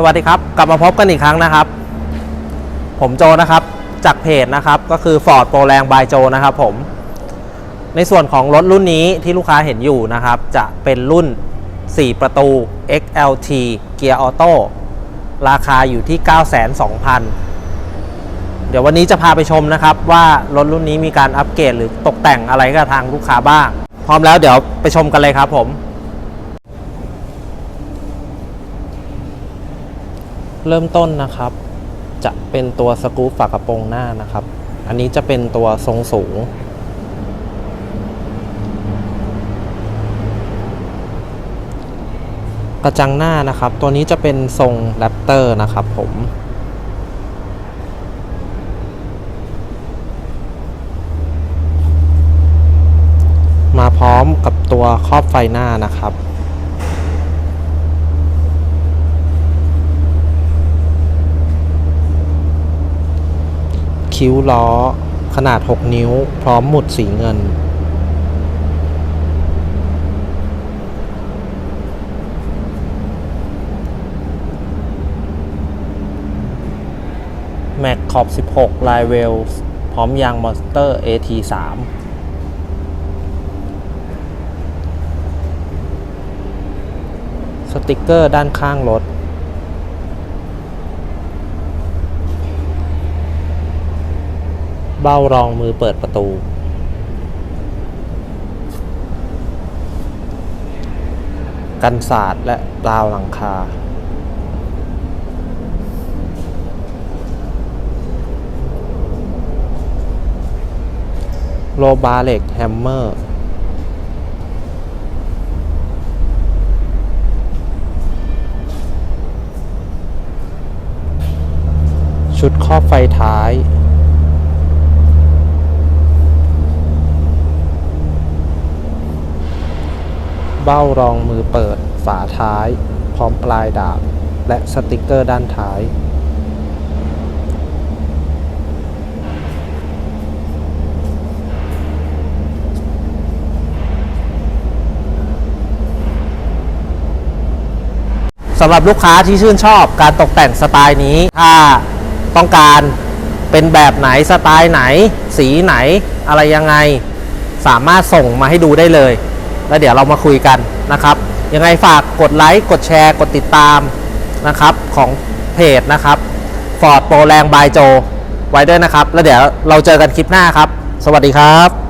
สวัสดีครับ กลับมาพบกันอีกครั้งนะครับ ผมโจนะครับ จากเพจนะครับ ก็คือ Ford โปรแรงบายโจนะครับผม ในส่วนของรถรุ่นนี้ที่ลูกค้าเห็นอยู่นะครับ จะเป็นรุ่น 4 ประตู XLT เกียร์ออโต้ราคาอยู่ที่ 902,000 เดี๋ยววันนี้จะพาไปชมนะครับ ว่ารถรุ่นนี้มีการอัปเกรดหรือตกแต่งอะไรกับทางลูกค้าบ้าง พร้อมแล้วเดี๋ยวไปชมกันเลยครับผม เริ่มต้นนะครับ จะเป็นตัวสกรูปฝากระโปรงหน้านะครับ อันนี้จะเป็นตัวทรงสูง กระจังหน้านะครับ ตัวนี้จะเป็นทรงแรปเตอร์นะครับผมมาพร้อมกับตัวครอบไฟหน้านะครับ คิ้วล้อ ขนาด 6 นิ้ว พร้อมหมุดสีเงิน แม็กขอบ 16 ลายเวล พร้อมยางมอนสเตอร์ AT3 สติกเกอร์ด้านข้างรถ บ้ารองมือเปิดประตู กันศาสตร์และราวหลังคา โลบาเล็กแฮมเมอร์ชุดครอบไฟท้าย เบ้ารองมือเปิด ฝาท้าย พร้อมปลายดาบ และสติกเกอร์ด้านท้ายสำหรับลูกค้าที่ชื่นชอบการตกแต่งสไตล์นี้ ถ้าต้องการเป็นแบบไหนสไตล์ไหน สีไหน อะไรยังไง สามารถส่งมาให้ดูได้เลย แล้วเดี๋ยวเรามาคุยกันนะครับ ยังไงฝากกดไลค์กดแชร์กดติดตามนะครับของเพจนะครับ Ford โปรแรงบายโจไว้ด้วยนะครับ แล้วเดี๋ยวเราเจอกันคลิปหน้าครับ สวัสดีครับ